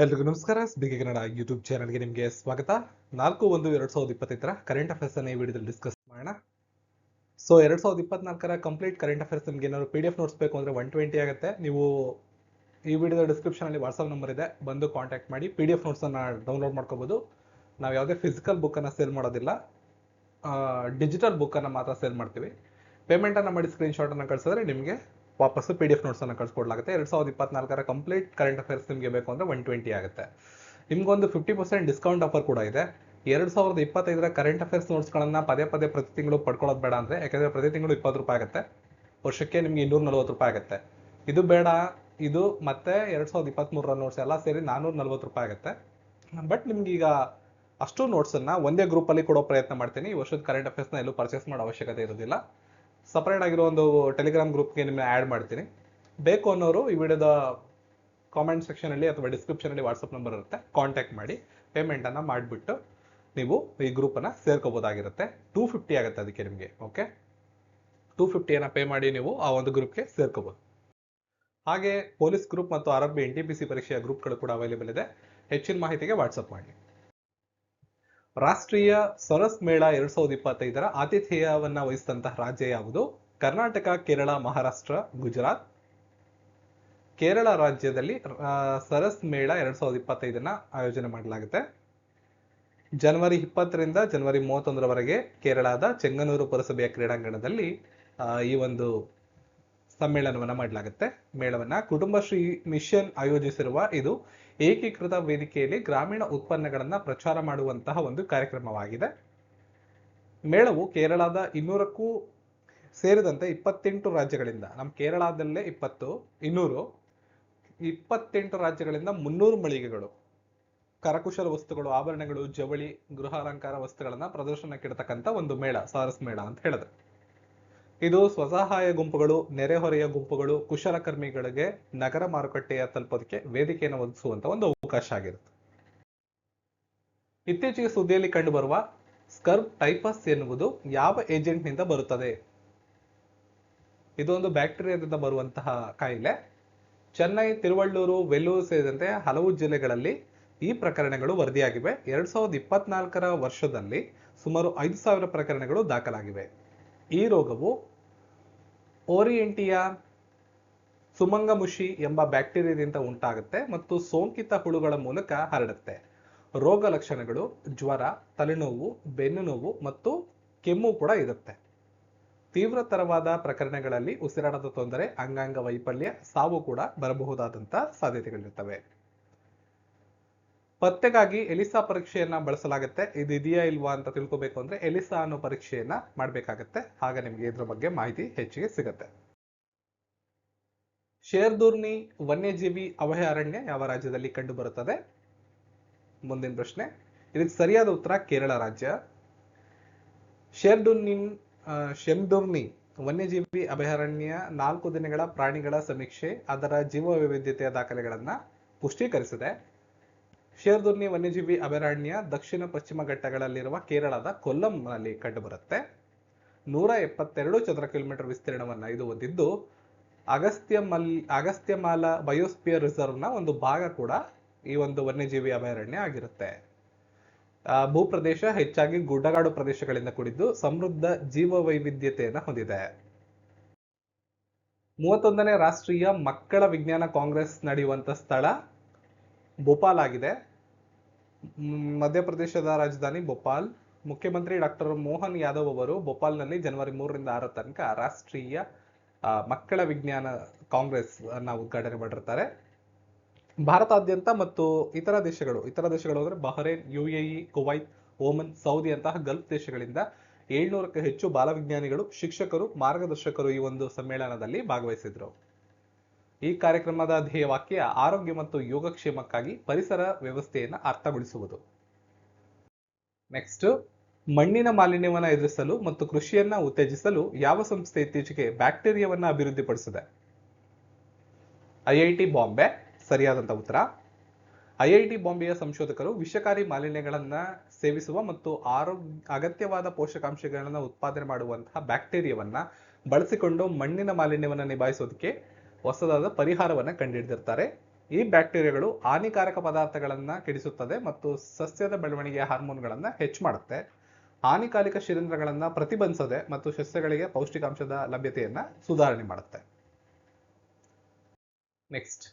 ಎಲ್ರಿಗೂ ನಮಸ್ಕಾರ. ಬಿಗಿ ಕನ್ನಡ ಯೂಟ್ಯೂಬ್ ಚಾನಲ್ಗೆ ನಿಮಗೆ ಸ್ವಾಗತ. ನಾಲ್ಕು ಒಂದು ಎರಡು ಸಾವಿರದ ಇಪ್ಪತ್ತೈದರ ಕರೆಂಟ್ ಅಫೇರ್ಸ್ ಅನ್ನ ಈ ವಿಡಿಯೋದಲ್ಲಿ ಡಿಸ್ಕಸ್ ಮಾಡೋಣ. ಸೊ ಎರಡ್ ಸಾವಿರದ ಇಪ್ಪತ್ನಾಲ್ಕರ ಕಂಪ್ಲೀಟ್ ಕರೆಂಟ್ ಅಫೇರ್ಸ್ ನಿಮಗೆ ಏನಾದ್ರು ಪಿ ಡಿ ಎಫ್ ನೋಟ್ಸ್ ಬೇಕು ಅಂದ್ರೆ ಒನ್ ಟ್ವೆಂಟಿ ಆಗುತ್ತೆ. ನೀವು ಈ ವಿಡಿಯೋದ ಡಿಸ್ಕ್ರಿಪ್ಷನ್ ಅಲ್ಲಿ ವಾಟ್ಸ್ಆಪ್ ನಂಬರ್ ಇದೆ. ಬಂದು ಕಾಂಟ್ಯಾಕ್ಟ್ ಮಾಡಿ ಪಿ ಡಿ ಎಫ್ ನೋಟ್ಸ್ ಅನ್ನ ಡೌನ್ಲೋಡ್ ಮಾಡ್ಕೋಬೋದು. ನಾವು ಯಾವುದೇ ಫಿಸಿಕಲ್ ಬುಕ್ ಅನ್ನ ಸೇಲ್ ಮಾಡೋದಿಲ್ಲ. ಡಿಜಿಟಲ್ ಬುಕ್ ಅನ್ನ ಮಾತ್ರ ಸೇಲ್ ಮಾಡ್ತೀವಿ. ಪೇಮೆಂಟ್ ಅನ್ನ ಮಾಡಿ ಸ್ಕ್ರೀನ್ ಶಾಟ್ ಅನ್ನ ಕಳಿಸಿದ್ರೆ ನಿಮಗೆ ವಾಪಸ್ ಪಿ ಡಿ ಎಫ್ ನೋಟ್ಸ್ ಅನ್ನು ಕಳ್ಸಿಕೊಡ್ಲಾಗುತ್ತೆ. ಎರಡ್ ಸಾವಿರದ ಇಪ್ಪತ್ನಾಲ್ಕರ ಕಂಪ್ಲೀಟ್ ಕರೆಂಟ್ ಅಫೇರ್ಸ್ ನಿಮಗೆ ಬೇಕು ಅಂದ್ರೆ ಒನ್ ಟ್ವೆಂಟಿ ಆಗುತ್ತೆ. ನಿಮ್ಗೊಂದು ಫಿಫ್ಟಿ ಪರ್ಸೆಂಟ್ ಡಿಸ್ಕೌಂಟ್ ಆಫರ್ ಕೂಡ ಇದೆ. ಎರಡ್ ಸಾವಿರದ ಇಪ್ಪತ್ತೈದರ ಕರೆಂಟ್ ಅಫೇರ್ಸ್ ನೋಟ್ಸ್ಗಳನ್ನ ಪದೇ ಪದೇ ಪ್ರತಿ ತಿಂಗಳು ಪಡ್ಕೊಳ್ಳೋದು ಬೇಡ ಅಂದ್ರೆ, ಯಾಕಂದ್ರೆ ಪ್ರತಿ ತಿಂಗಳು ಇಪ್ಪತ್ತು ರೂಪಾಯಿ ಆಗುತ್ತೆ. ವರ್ಷಕ್ಕೆ ನಿಮ್ಗೆ ಇನ್ನೂರ ನಲ್ವತ್ತು ರೂಪಾಯಿ ಆಗುತ್ತೆ. ಇದು ಬೇಡ, ಇದು ಮತ್ತೆ ಎರಡ್ ಸಾವಿರದ ಇಪ್ಪತ್ಮೂರರ ನೋಟ್ಸ್ ಎಲ್ಲ ಸೇರಿ ನಾನೂರ ನಲ್ವತ್ತು ರೂಪಾಯಿ ಆಗುತ್ತೆ. ಬಟ್ ನಿಮ್ಗೀಗ ಅಷ್ಟು ನೋಟ್ಸ್ ಅನ್ನ ಒಂದೇ ಗ್ರೂಪ್ ಅಲ್ಲಿ ಕೊಡೋ ಪ್ರಯತ್ನ ಮಾಡ್ತೀನಿ. ಈ ವರ್ಷದ ಕರೆಂಟ್ ಅಫೇರ್ಸ್ನ ಎಲ್ಲೂ ಪರ್ಚೇಸ್ ಮಾಡೋ ಅವಶ್ಯಕತೆ ಇರೋದಿಲ್ಲ. ಸಪರೇಟ್ ಆಗಿರೋ ಒಂದು ಟೆಲಿಗ್ರಾಮ್ ಗ್ರೂಪ್ಗೆ ನಿಮ್ಮನ್ನ ಆ್ಯಡ್ ಮಾಡ್ತೀನಿ. ಬೇಕು ಅನ್ನೋರು ಈ ವಿಡಿಯೋದ ಕಾಮೆಂಟ್ ಸೆಕ್ಷನಲ್ಲಿ ಅಥವಾ ಡಿಸ್ಕ್ರಿಪ್ಷನ್ ಅಲ್ಲಿ ವಾಟ್ಸಪ್ ನಂಬರ್ ಇರುತ್ತೆ. ಕಾಂಟ್ಯಾಕ್ಟ್ ಮಾಡಿ. ಪೇಮೆಂಟ್ ಅನ್ನ ಮಾಡಿಬಿಟ್ಟು ನೀವು ಈ ಗ್ರೂಪ್ ಸೇರ್ಕೋಬೋದಾಗಿರುತ್ತೆ. ಟೂ ಫಿಫ್ಟಿ ಆಗುತ್ತೆ ಅದಕ್ಕೆ ನಿಮಗೆ ಓಕೆ ಟೂ ಫಿಫ್ಟಿಯನ್ನು ಪೇ ಮಾಡಿ ನೀವು ಆ ಒಂದು ಗ್ರೂಪ್ಗೆ ಸೇರ್ಕೋಬೋದು. ಹಾಗೆ ಪೊಲೀಸ್ ಗ್ರೂಪ್ ಮತ್ತು R R B N T P C ಪರೀಕ್ಷೆಯ ಗ್ರೂಪ್ಗಳು ಕೂಡ ಅವೈಲೇಬಲ್ ಇದೆ. ಹೆಚ್ಚಿನ ಮಾಹಿತಿಗೆ ವಾಟ್ಸಪ್ ಮಾಡಿ. ರಾಷ್ಟ್ರೀಯ ಸರಸ್ ಮೇಳ ಎರಡ್ ಸಾವಿರದ ಇಪ್ಪತ್ತೈದರ ಆತಿಥೇಯವನ್ನ ವಹಿಸಿದಂತಹ ರಾಜ್ಯ ಯಾವುದು? ಕರ್ನಾಟಕ, ಕೇರಳ, ಮಹಾರಾಷ್ಟ್ರ, ಗುಜರಾತ್. ಕೇರಳ ರಾಜ್ಯದಲ್ಲಿ ಸರಸ್ ಮೇಳ ಎರಡ್ ಸಾವಿರದ ಇಪ್ಪತ್ತೈದನ್ನ ಆಯೋಜನೆ ಮಾಡಲಾಗುತ್ತೆ. ಜನವರಿ ಇಪ್ಪತ್ತರಿಂದ ಜನವರಿ ಮೂವತ್ತೊಂದರವರೆಗೆ ಕೇರಳದ ಚೆಂಗನೂರು ಪುರಸಭೆಯ ಕ್ರೀಡಾಂಗಣದಲ್ಲಿ ಈ ಒಂದು ಸಮ್ಮೇಳನವನ್ನ ಮಾಡಲಾಗುತ್ತೆ. ಮೇಳವನ್ನ ಕುಟುಂಬಶ್ರೀ ಮಿಷನ್ ಆಯೋಜಿಸಿರುವ ಇದು ಏಕೀಕೃತ ವೇದಿಕೆಯಲ್ಲಿ ಗ್ರಾಮೀಣ ಉತ್ಪನ್ನಗಳನ್ನ ಪ್ರಚಾರ ಮಾಡುವಂತಹ ಒಂದು ಕಾರ್ಯಕ್ರಮವಾಗಿದೆ. ಮೇಳವು ಕೇರಳದ ಇನ್ನೂರಕ್ಕೂ ಸೇರಿದಂತೆ ಇಪ್ಪತ್ತೆಂಟು ರಾಜ್ಯಗಳಿಂದ ನಮ್ಮ ಕೇರಳದಲ್ಲೇ ಇಪ್ಪತ್ತು, ಇನ್ನೂರು, ಇಪ್ಪತ್ತೆಂಟು ರಾಜ್ಯಗಳಿಂದ ಮುನ್ನೂರು ಮಳಿಗೆಗಳು, ಕರಕುಶಲ ವಸ್ತುಗಳು, ಆಭರಣಗಳು, ಜವಳಿ ಗೃಹ ಅಲಂಕಾರ ವಸ್ತುಗಳನ್ನ ಪ್ರದರ್ಶನಕ್ಕಿಡತಕ್ಕಂಥ ಒಂದು ಮೇಳ, ಸಾರಸ್ ಮೇಳ ಅಂತ ಹೇಳಿದ್ರೆ. ಇದು ಸ್ವಸಹಾಯ ಗುಂಪುಗಳು, ನೆರೆಹೊರೆಯ ಗುಂಪುಗಳು, ಕುಶಲಕರ್ಮಿಗಳಿಗೆ ನಗರ ಮಾರುಕಟ್ಟೆಯ ತಲುಪೋದಕ್ಕೆ ವೇದಿಕೆಯನ್ನು ಒದಗಿಸುವಂತ ಒಂದು ಅವಕಾಶ ಆಗಿರುತ್ತೆ. ಇತ್ತೀಚೆಗೆ ಸುದ್ದಿಯಲ್ಲಿ ಕಂಡುಬರುವ ಸ್ಕರ್ಬ್ ಟೈಪಸ್ ಎನ್ನುವುದು ಯಾವ ಏಜೆಂಟ್ನಿಂದ ಬರುತ್ತದೆ? ಇದೊಂದು ಬ್ಯಾಕ್ಟೀರಿಯಾದಿಂದ ಬರುವಂತಹ ಕಾಯಿಲೆ. ಚೆನ್ನೈ, ತಿರುವಳ್ಳೂರು, ವೆಲ್ಲೂರು ಸೇರಿದಂತೆ ಹಲವು ಜಿಲ್ಲೆಗಳಲ್ಲಿ ಈ ಪ್ರಕರಣಗಳು ವರದಿಯಾಗಿವೆ. ಎರಡ್ ಸಾವಿರದ ಇಪ್ಪತ್ನಾಲ್ಕರ ವರ್ಷದಲ್ಲಿ ಸುಮಾರು ಐದು ಸಾವಿರ ಪ್ರಕರಣಗಳು ದಾಖಲಾಗಿವೆ. ಈ ರೋಗವು ಓರಿಯೆಂಟಿಯಾ ಸುಮಂಗಮುಷಿ ಎಂಬ ಬ್ಯಾಕ್ಟೀರಿಯಾದಿಂದ ಉಂಟಾಗುತ್ತೆ ಮತ್ತು ಸೋಂಕಿತ ಹುಳುಗಳ ಮೂಲಕ ಹರಡುತ್ತೆ. ರೋಗ ಲಕ್ಷಣಗಳು, ಜ್ವರ, ತಲೆನೋವು ಬೆನ್ನು ನೋವು ಮತ್ತು ಕೆಮ್ಮು ಕೂಡ ಇರುತ್ತೆ. ತೀವ್ರತರವಾದ ಪ್ರಕರಣಗಳಲ್ಲಿ ಉಸಿರಾಟದ ತೊಂದರೆ, ಅಂಗಾಂಗ ವೈಫಲ್ಯ, ಸಾವು ಕೂಡ ಬರಬಹುದಾದಂತ ಸಾಧ್ಯತೆಗಳಿರ್ತವೆ ಪತ್ತೆಗಾಗಿ ಎಲಿಸಾ ಪರೀಕ್ಷೆಯನ್ನ ಬಳಸಲಾಗುತ್ತೆ. ಇದು ಇದೆಯಾ ಇಲ್ವಾ ಅಂತ ತಿಳ್ಕೊಬೇಕು ಅಂದ್ರೆ ಎಲಿಸಾ ಅನ್ನೋ ಪರೀಕ್ಷೆಯನ್ನ ಮಾಡಬೇಕಾಗತ್ತೆ. ಹಾಗೆ ನಿಮಗೆ ಇದ್ರ ಬಗ್ಗೆ ಮಾಹಿತಿ ಹೆಚ್ಚಿಗೆ ಸಿಗುತ್ತೆ. ಶೇರ್ದೂರ್ನಿ ವನ್ಯಜೀವಿ ಅಭಯಾರಣ್ಯ ಯಾವ ರಾಜ್ಯದಲ್ಲಿ ಕಂಡು ಬರುತ್ತದೆ ಮುಂದಿನ ಪ್ರಶ್ನೆ. ಇದಕ್ಕೆ ಸರಿಯಾದ ಉತ್ತರ ಕೇರಳ ರಾಜ್ಯ. ಶೇರ್ಡುರ್ನಿನ್ ಶೆಮ್ದುರ್ನಿ ವನ್ಯಜೀವಿ ಅಭಯಾರಣ್ಯ ನಾಲ್ಕು ದಿನಗಳ ಪ್ರಾಣಿಗಳ ಸಮೀಕ್ಷೆ, ಅದರ ಜೀವ ವೈವಿಧ್ಯತೆಯ ದಾಖಲೆಗಳನ್ನ ಪುಷ್ಟೀಕರಿಸಿದೆ. ಶೇರ್ದುರ್ನಿ ವನ್ಯಜೀವಿ ಅಭಯಾರಣ್ಯ ದಕ್ಷಿಣ ಪಶ್ಚಿಮ ಘಟ್ಟಗಳಲ್ಲಿರುವ ಕೇರಳದ ಕೊಲ್ಲಂನಲ್ಲಿ ಕಂಡುಬರುತ್ತೆ. ನೂರ ಎಪ್ಪತ್ತೆರಡು ಚದರ ಕಿಲೋಮೀಟರ್ ವಿಸ್ತೀರ್ಣವನ್ನು ಇದು ಹೊಂದಿದ್ದು, ಅಗಸ್ತ್ಯಮಲ್, ಅಗಸ್ತ್ಯಮಾಲ ಬಯೋಸ್ಪಿಯರ್ ರಿಸರ್ವ್ನ ಒಂದು ಭಾಗ ಕೂಡ ಈ ಒಂದು ವನ್ಯಜೀವಿ ಅಭಯಾರಣ್ಯ ಆಗಿರುತ್ತೆ. ಭೂಪ್ರದೇಶ ಹೆಚ್ಚಾಗಿ ಗುಡ್ಡಗಾಡು ಪ್ರದೇಶಗಳಿಂದ ಕೂಡಿದ್ದು ಸಮೃದ್ಧ ಜೀವ ವೈವಿಧ್ಯತೆಯನ್ನು ಹೊಂದಿದೆ. ಮೂವತ್ತೊಂದನೇ ರಾಷ್ಟ್ರೀಯ ಮಕ್ಕಳ ವಿಜ್ಞಾನ ಕಾಂಗ್ರೆಸ್ ನಡೆಯುವಂತ ಸ್ಥಳ ಭೋಪಾಲ್ ಆಗಿದೆ. ಮಧ್ಯಪ್ರದೇಶದ ರಾಜಧಾನಿ ಭೋಪಾಲ್. ಮುಖ್ಯಮಂತ್ರಿ ಡಾಕ್ಟರ್ ಮೋಹನ್ ಯಾದವ್ ಅವರು ಭೋಪಾಲ್ನಲ್ಲಿ ಜನವರಿ ಮೂರರಿಂದ ಆರ ತನಕ ರಾಷ್ಟ್ರೀಯ ಮಕ್ಕಳ ವಿಜ್ಞಾನ ಕಾಂಗ್ರೆಸ್ ಅನ್ನ ಉದ್ಘಾಟನೆ ಮಾಡಿರ್ತಾರೆ. ಭಾರತಾದ್ಯಂತ ಮತ್ತು ಇತರ ದೇಶಗಳು ಇತರ ದೇಶಗಳು ಅಂದ್ರೆ Bahrain, UAE, Kuwait Oman Saudi ಅಂತಹ ಗಲ್ಫ್ ದೇಶಗಳಿಂದ ಏಳ್ನೂರಕ್ಕೂ ಹೆಚ್ಚು ಬಾಲವಿಜ್ಞಾನಿಗಳು, ಶಿಕ್ಷಕರು, ಮಾರ್ಗದರ್ಶಕರು ಈ ಒಂದು ಸಮ್ಮೇಳನದಲ್ಲಿ ಭಾಗವಹಿಸಿದ್ರು. ಈ ಕಾರ್ಯಕ್ರಮದ ಧ್ಯೇಯವಾಕ್ಯ ಆರೋಗ್ಯ ಮತ್ತು ಯೋಗಕ್ಷೇಮಕ್ಕಾಗಿ ಪರಿಸರ ವ್ಯವಸ್ಥೆಯನ್ನು ಅರ್ಥಗೊಳಿಸುವುದು. ನೆಕ್ಸ್ಟ್ ಮಣ್ಣಿನ ಮಾಲಿನ್ಯವನ್ನು ಎದುರಿಸಲು ಮತ್ತು ಕೃಷಿಯನ್ನ ಉತ್ತೇಜಿಸಲು ಯಾವ ಸಂಸ್ಥೆ ಇತ್ತೀಚೆಗೆ ಬ್ಯಾಕ್ಟೀರಿಯಾವನ್ನು ಅಭಿವೃದ್ಧಿಪಡಿಸಿದೆ? ಐಐಟಿ ಬಾಂಬೆ, ಸರಿಯಾದಂತ ಉತ್ತರ. ಐಐಟಿ ಬಾಂಬೆಯ ಸಂಶೋಧಕರು ವಿಷಕಾರಿ ಮಾಲಿನ್ಯಗಳನ್ನ ಸೇವಿಸುವ ಮತ್ತು ಆರೋಗ್ಯ ಅಗತ್ಯವಾದ ಪೋಷಕಾಂಶಗಳನ್ನ ಉತ್ಪಾದನೆ ಮಾಡುವಂತಹ ಬ್ಯಾಕ್ಟೀರಿಯಾವನ್ನ ಬಳಸಿಕೊಂಡು ಮಣ್ಣಿನ ಮಾಲಿನ್ಯವನ್ನು ನಿಭಾಯಿಸೋದಕ್ಕೆ ಹೊಸದಾದ ಪರಿಹಾರವನ್ನು ಕಂಡುಹಿಡಿದಿರ್ತಾರೆ. ಈ ಬ್ಯಾಕ್ಟೀರಿಯಾಗಳು ಹಾನಿಕಾರಕ ಪದಾರ್ಥಗಳನ್ನ ಕೆಡಿಸುತ್ತದೆ ಮತ್ತು ಸಸ್ಯದ ಬೆಳವಣಿಗೆಯ ಹಾರ್ಮೋನ್ಗಳನ್ನು ಹೆಚ್ಚು ಮಾಡುತ್ತೆ. ಹಾನಿಕಾರಕ ಶಿಲೀಂಧ್ರಗಳನ್ನ ಪ್ರತಿಬಂಧಿಸದೆ ಮತ್ತು ಸಸ್ಯಗಳಿಗೆ ಪೌಷ್ಟಿಕಾಂಶದ ಲಭ್ಯತೆಯನ್ನ ಸುಧಾರಣೆ ಮಾಡುತ್ತೆ. ನೆಕ್ಸ್ಟ್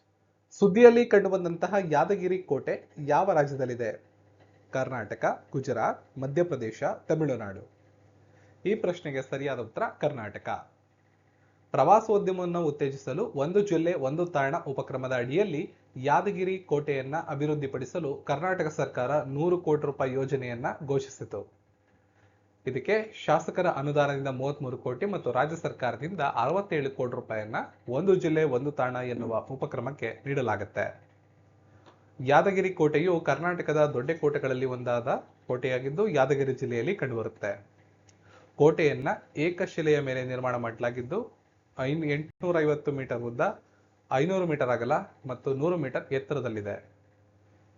ಸುದ್ದಿಯಲ್ಲಿ ಕಂಡುಬಂದಂತಹ ಯಾದಗಿರಿ ಕೋಟೆ ಯಾವ ರಾಜ್ಯದಲ್ಲಿದೆ? ಕರ್ನಾಟಕ, ಗುಜರಾತ್, ಮಧ್ಯಪ್ರದೇಶ, ತಮಿಳುನಾಡು. ಈ ಪ್ರಶ್ನೆಗೆ ಸರಿಯಾದ ಉತ್ತರ ಕರ್ನಾಟಕ. ಪ್ರವಾಸೋದ್ಯಮವನ್ನು ಉತ್ತೇಜಿಸಲು ಒಂದು ಜಿಲ್ಲೆ, ಒಂದು ತಾಣ ಉಪಕ್ರಮದ ಅಡಿಯಲ್ಲಿ ಯಾದಗಿರಿ ಕೋಟೆಯನ್ನ ಅಭಿವೃದ್ಧಿಪಡಿಸಲು ಕರ್ನಾಟಕ ಸರ್ಕಾರ ನೂರು ಕೋಟಿ ರೂಪಾಯಿ ಯೋಜನೆಯನ್ನ ಘೋಷಿಸಿತು. ಇದಕ್ಕೆ ಶಾಸಕರ ಅನುದಾನದಿಂದ ಮೂವತ್ಮೂರು ಕೋಟಿ ಮತ್ತು ರಾಜ್ಯ ಸರ್ಕಾರದಿಂದ ಅರವತ್ತೇಳು ಕೋಟಿ ರೂಪಾಯಿಯನ್ನ ಒಂದು ಜಿಲ್ಲೆ, ಒಂದು ತಾಣ ಎನ್ನುವ ಉಪಕ್ರಮಕ್ಕೆ ನೀಡಲಾಗುತ್ತೆ. ಯಾದಗಿರಿ ಕೋಟೆಯು ಕರ್ನಾಟಕದ ದೊಡ್ಡ ಕೋಟೆಗಳಲ್ಲಿ ಒಂದಾದ ಕೋಟೆಯಾಗಿದ್ದು ಯಾದಗಿರಿ ಜಿಲ್ಲೆಯಲ್ಲಿ ಕಂಡುಬರುತ್ತೆ. ಕೋಟೆಯನ್ನ ಏಕಶಿಲೆಯ ಮೇಲೆ ನಿರ್ಮಾಣ ಮಾಡಲಾಗಿದ್ದು ಐನ್ ಎಂಟುನೂರ ಐವತ್ತು ಮೀಟರ್ ಉದ್ದ ಐನೂರು ಮೀಟರ್ ಅಗಲ ಮತ್ತು ನೂರು ಮೀಟರ್ ಎತ್ತರದಲ್ಲಿದೆ.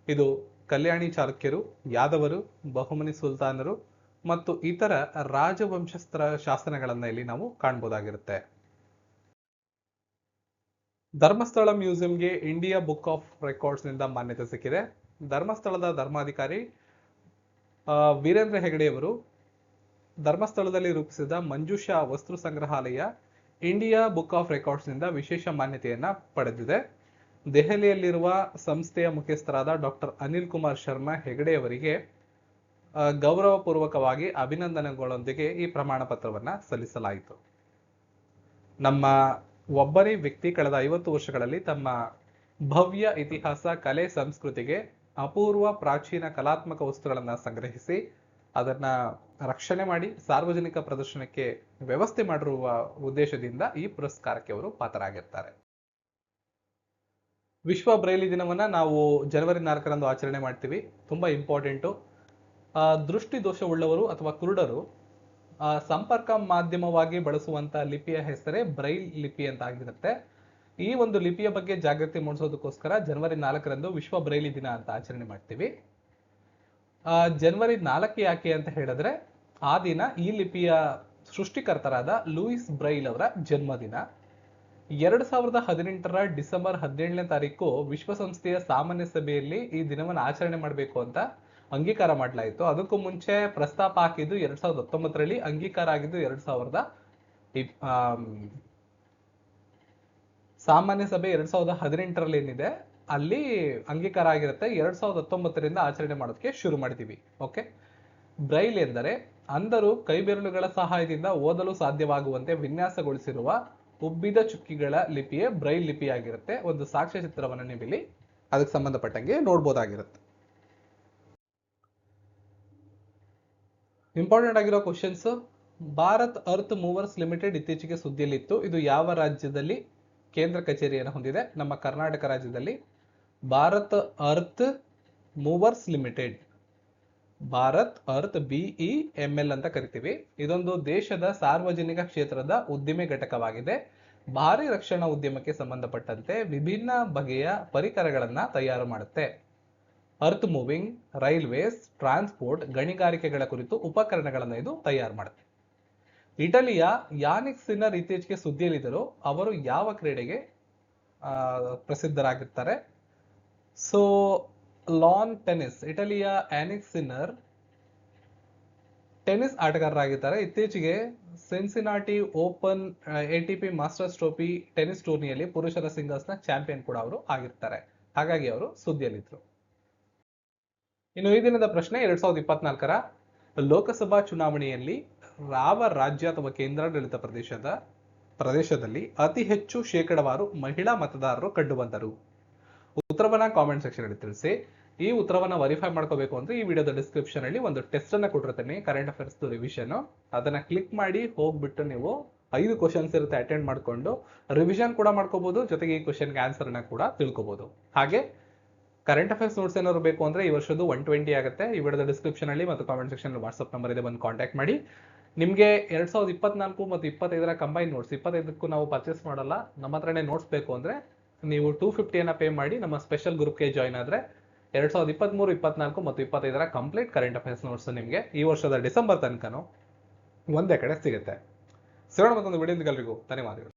ಇದು ಕಲ್ಯಾಣಿ ಚಾಲುಕ್ಯರು, ಯಾದವರು, ಬಹುಮನಿ ಸುಲ್ತಾನರು ಮತ್ತು ಇತರ ರಾಜವಂಶಸ್ಥರ ಶಾಸನಗಳನ್ನ ಇಲ್ಲಿ ನಾವು ಕಾಣಬಹುದಾಗಿರುತ್ತೆ ಧರ್ಮಸ್ಥಳ ಮ್ಯೂಸಿಯಂಗೆ ಇಂಡಿಯಾ ಬುಕ್ ಆಫ್ ರೆಕಾರ್ಡ್ಸ್ನಿಂದ ಮಾನ್ಯತೆ ಸಿಕ್ಕಿದೆ. ಧರ್ಮಸ್ಥಳದ ಧರ್ಮಾಧಿಕಾರಿ ವೀರೇಂದ್ರ ಹೆಗಡೆಯವರು ಧರ್ಮಸ್ಥಳದಲ್ಲಿ ರೂಪಿಸಿದ ಮಂಜುಷಾ ವಸ್ತು ಸಂಗ್ರಹಾಲಯ ಇಂಡಿಯಾ ಬುಕ್ ಆಫ್ ರೆಕಾರ್ಡ್ಸ್ನಿಂದ ವಿಶೇಷ ಮಾನ್ಯತೆಯನ್ನ ಪಡೆದಿದೆ. ದೆಹಲಿಯಲ್ಲಿರುವ ಸಂಸ್ಥೆಯ ಮುಖ್ಯಸ್ಥರಾದ ಡಾಕ್ಟರ್ ಅನಿಲ್ ಕುಮಾರ್ ಶರ್ಮಾ ಹೆಗಡೆಯವರಿಗೆ ಗೌರವಪೂರ್ವಕವಾಗಿ ಅಭಿನಂದನೆಗಳೊಂದಿಗೆ ಈ ಪ್ರಮಾಣ ಪತ್ರವನ್ನ ಸಲ್ಲಿಸಲಾಯಿತು. ನಮ್ಮ ಒಬ್ಬನೇ ವ್ಯಕ್ತಿ ಕಳೆದ ಐವತ್ತು ವರ್ಷಗಳಲ್ಲಿ ತಮ್ಮ ಭವ್ಯ ಇತಿಹಾಸ, ಕಲೆ, ಸಂಸ್ಕೃತಿಗೆ ಅಪೂರ್ವ ಪ್ರಾಚೀನ ಕಲಾತ್ಮಕ ವಸ್ತುಗಳನ್ನ ಸಂಗ್ರಹಿಸಿ ಅದನ್ನ ರಕ್ಷಣೆ ಮಾಡಿ ಸಾರ್ವಜನಿಕ ಪ್ರದರ್ಶನಕ್ಕೆ ವ್ಯವಸ್ಥೆ ಮಾಡಿರುವ ಉದ್ದೇಶದಿಂದ ಈ ಪುರಸ್ಕಾರಕ್ಕೆ ಅವರು ಪಾತ್ರರಾಗಿರ್ತಾರೆ. ವಿಶ್ವ ಬ್ರೈಲಿ ದಿನವನ್ನ ನಾವು ಜನವರಿ ನಾಲ್ಕರಂದು ಆಚರಣೆ ಮಾಡ್ತೀವಿ. ತುಂಬಾ ಇಂಪಾರ್ಟೆಂಟು. ದೃಷ್ಟಿ ದೋಷವುಳ್ಳವರು ಅಥವಾ ಕುರುಡರು ಸಂಪರ್ಕ ಮಾಧ್ಯಮವಾಗಿ ಬಳಸುವಂತ ಲಿಪಿಯ ಹೆಸರೇ ಬ್ರೈಲ್ ಲಿಪಿ ಅಂತ ಆಗಿರುತ್ತೆ. ಈ ಒಂದು ಲಿಪಿಯ ಬಗ್ಗೆ ಜಾಗೃತಿ ಮೂಡಿಸೋದಕ್ಕೋಸ್ಕರ ಜನವರಿ ನಾಲ್ಕರಂದು ವಿಶ್ವ ಬ್ರೈಲಿ ದಿನ ಅಂತ ಆಚರಣೆ ಮಾಡ್ತೀವಿ. ಜನವರಿ ನಾಲ್ಕು ಯಾಕೆ ಅಂತ ಹೇಳಿದ್ರೆ, ಆ ದಿನ ಈ ಲಿಪಿಯ ಸೃಷ್ಟಿಕರ್ತರಾದ ಲೂಯಿಸ್ ಬ್ರೈಲ್ ಅವರ ಜನ್ಮದಿನ. ಎರಡ್ ಸಾವಿರದ ಹದಿನೆಂಟರ ಡಿಸೆಂಬರ್ ಹದಿನೇಳನೇ ತಾರೀಕು ವಿಶ್ವಸಂಸ್ಥೆಯ ಸಾಮಾನ್ಯ ಸಭೆಯಲ್ಲಿ ಈ ದಿನವನ್ನು ಆಚರಣೆ ಮಾಡಬೇಕು ಅಂತ ಅಂಗೀಕಾರ ಮಾಡಲಾಯಿತು. ಅದಕ್ಕೂ ಮುಂಚೆ ಪ್ರಸ್ತಾಪ ಹಾಕಿದ್ದು ಎರಡ್ ಸಾವಿರದ ಹತ್ತೊಂಬತ್ತರಲ್ಲಿ, ಅಂಗೀಕಾರ ಆಗಿದ್ದು ಎರಡ್ ಸಾವಿರದ ಸಾಮಾನ್ಯ ಸಭೆ ಎರಡ್ ಸಾವಿರದ ಹದಿನೆಂಟರಲ್ಲಿ ಏನಿದೆ ಅಲ್ಲಿ ಅಂಗೀಕಾರ ಆಗಿರುತ್ತೆ. ಎರಡ್ ಸಾವಿರದ ಹತ್ತೊಂಬತ್ತರಿಂದ ಆಚರಣೆ ಮಾಡೋದಕ್ಕೆ ಶುರು ಮಾಡಿದೀವಿ. ಓಕೆ ಬ್ರೈಲ್ ಎಂದರೆ ಅಂಧರು ಕೈಬೆರಳುಗಳ ಸಹಾಯದಿಂದ ಓದಲು ಸಾಧ್ಯವಾಗುವಂತೆ ವಿನ್ಯಾಸಗೊಳಿಸಿರುವ ಉಬ್ಬಿದ ಚುಕ್ಕಿಗಳ ಲಿಪಿಯೇ ಬ್ರೈಲ್ ಲಿಪಿಯಾಗಿರುತ್ತೆ. ಒಂದು ಸಾಕ್ಷ್ಯ ಚಿತ್ರವನ್ನು ನೀವಿಲ್ಲಿ ಅದಕ್ಕೆ ಸಂಬಂಧಪಟ್ಟಂಗೆ ನೋಡ್ಬೋದಾಗಿರುತ್ತೆ. ಇಂಪಾರ್ಟೆಂಟ್ ಆಗಿರೋ questions Bharat earth movers limited ಇತ್ತೀಚೆಗೆ ಸುದ್ದಿಯಲ್ಲಿತ್ತು. ಇದು ಯಾವ ರಾಜ್ಯದಲ್ಲಿ ಕೇಂದ್ರ ಕಚೇರಿಯನ್ನು ಹೊಂದಿದೆ? ನಮ್ಮ ಕರ್ನಾಟಕ ರಾಜ್ಯದಲ್ಲಿ Bharat earth movers limited. Bharat earth B E M L ಅಂತ ಕರಿತೀವಿ. ಇದೊಂದು ದೇಶದ ಸಾರ್ವಜನಿಕ ಕ್ಷೇತ್ರದ ಉದ್ದಿಮೆ ಘಟಕವಾಗಿದೆ. ಭಾರಿ ರಕ್ಷಣಾ ಉದ್ಯಮಕ್ಕೆ ಸಂಬಂಧಪಟ್ಟಂತೆ ವಿಭಿನ್ನ ಬಗೆಯ ಪರಿಕರಗಳನ್ನು ತಯಾರು ಮಾಡುತ್ತೆ. ಅರ್ತ್ ಮೂವಿಂಗ್, ರೈಲ್ವೇಸ್, ಟ್ರಾನ್ಸ್ಪೋರ್ಟ್, ಗಣಿಗಾರಿಕೆಗಳ ಕುರಿತು ಉಪಕರಣಗಳನ್ನು ಇದು ತಯಾರು ಮಾಡುತ್ತೆ. ಇಟಲಿಯ ಯಾನಿಕ್ ಇತ್ತೀಚೆಗೆ ಸುದ್ದಿಯಲ್ಲಿದ್ದರು ಅವರು ಯಾವ ಕ್ರೀಡೆಗೆ ಪ್ರಸಿದ್ಧರಾಗಿರ್ತಾರೆ? ಸೊ ಲಾನ್ ಟೆನಿಸ್ ಇಟಲಿಯ ಆನಿಕ್ ಸಿನ್ನರ್ ಟೆನ್ನಿಸ್ ಆಟಗಾರರಾಗಿದ್ದಾರೆ. ಇತ್ತೀಚೆಗೆ Cincinnati open A T P masters trophy tennis ಟೂರ್ನಿಯಲ್ಲಿ ಪುರುಷರ ಸಿಂಗಲ್ಸ್ನ ಚಾಂಪಿಯನ್ ಕೂಡ ಅವರು ಆಗಿರ್ತಾರೆ. ಹಾಗಾಗಿ ಅವರು ಸುದ್ದಿಯಲ್ಲಿದ್ದರು ಇನ್ನು ಈ ದಿನದ ಪ್ರಶ್ನೆ, ಎರಡ್ ಸಾವಿರದ ಇಪ್ಪತ್ನಾಲ್ಕರ ಲೋಕಸಭಾ ಚುನಾವಣೆಯಲ್ಲಿ ಯಾವ ರಾಜ್ಯ ಅಥವಾ ಕೇಂದ್ರಾಡಳಿತ ಪ್ರದೇಶದ, ಪ್ರದೇಶದಲ್ಲಿ ಅತಿ ಹೆಚ್ಚು ಶೇಕಡವಾರು ಮಹಿಳಾ ಮತದಾರರು ಕಂಡುಬಂದರು. ಉತ್ತರವನ್ನ ಕಾಮೆಂಟ್ ಸೆಕ್ಷನ್ ಅಲ್ಲಿ ತಿಳಿಸಿ. ಈ ಉತ್ತರವನ್ನ ವೆರಿಫೈ ಮಾಡ್ಕೋಬೇಕು ಅಂದ್ರೆ ಈ ವಿಡಿಯೋದ ಡಿಸ್ಕ್ರಿಪ್ಷನ್ ಅಲ್ಲಿ ಒಂದು ಟೆಸ್ಟ್ ಅನ್ನ ಕೊಟ್ಟಿರ್ತೀನಿ ಕರೆಂಟ್ ಅಫೇರ್ಸ್ ರಿವಿಷನ್ ಅದನ್ನ ಕ್ಲಿಕ್ ಮಾಡಿ ಹೋಗ್ಬಿಟ್ಟು ನೀವು ಐದು ಕ್ವಶನ್ಸ್ ಇರುತ್ತೆ ಅಟೆಂಡ್ ಮಾಡ್ಕೊಂಡು ರಿವಿಷನ್ ಕೂಡ ಮಾಡ್ಕೋಬಹುದು ಜೊತೆಗೆ ಈ ಕ್ವಶನ್ಗೆ ಆನ್ಸರ್ ಅನ್ನ ಕೂಡ ತಿಳ್ಕೊಬಹುದು ಹಾಗೆ ಕರೆಂಟ್ ಅಫೇರ್ಸ್ ನೋಟ್ಸ್ ಏನಾದ್ರು ಬೇಕು ಅಂದ್ರೆ ಈ ವರ್ಷದ್ದು ಒನ್ ಟ್ವೆಂಟಿ ಆಗುತ್ತೆ. ಈ ವಿಡಿಯೋದ ಡಿಸ್ಕ್ರಿಪ್ಷನ್ ಅಲ್ಲಿ ಮತ್ತು ಕಾಮೆಂಟ್ ಸೆಕ್ಷನ್ ವಾಟ್ಸ್ಆಪ್ ನಂಬರ್ ಇದೆ, ಬಂದು ಕಾಂಟ್ಯಾಕ್ಟ್ ಮಾಡಿ. ನಿಮಗೆ ಎರಡ್ ಸಾವಿರದ ಇಪ್ಪತ್ನಾಲ್ಕು ಮತ್ತು ಇಪ್ಪತ್ತೈದರ ಕಂಬೈನ್ ನೋಟ್ಸ್ ಇಪ್ಪತ್ತೈದಕ್ಕೂ ನಾವು ಪರ್ಚೇಸ್ ಮಾಡಲ್ಲ, ನಮ್ಮ ಹತ್ರನೇ ನೋಟ್ಸ್ ಬೇಕು ಅಂದ್ರೆ ನೀವು ಟೂ ಫಿಫ್ಟಿಯನ್ನ ಪೇ ಮಾಡಿ ನಮ್ಮ ಸ್ಪೆಷಲ್ ಗ್ರೂಪ್ಗೆ ಜಾಯ್ನ್ ಆದರೆ ಎರಡು ಸಾವಿರದ ಇಪ್ಪತ್ತ್ಮೂರು ಇಪ್ಪತ್ನಾಲ್ಕು ಮತ್ತು ಇಪ್ಪತ್ತೈದರ ಕಂಪ್ಲೀಟ್ ಕರೆಂಟ್ ಅಫೇರ್ಸ್ ನೋಟ್ಸ್ ನಿಮಗೆ ಈ ವರ್ಷದ ಡಿಸೆಂಬರ್ ತನಕನೂ ಒಂದೇ ಕಡೆ ಸಿಗುತ್ತೆ. ಸಿಗೋಣ ಮತ್ತೊಂದು ವಿಡಿಯೋದೆಲ್ಲರಿಗೂ ಧನ್ಯವಾದಗಳು.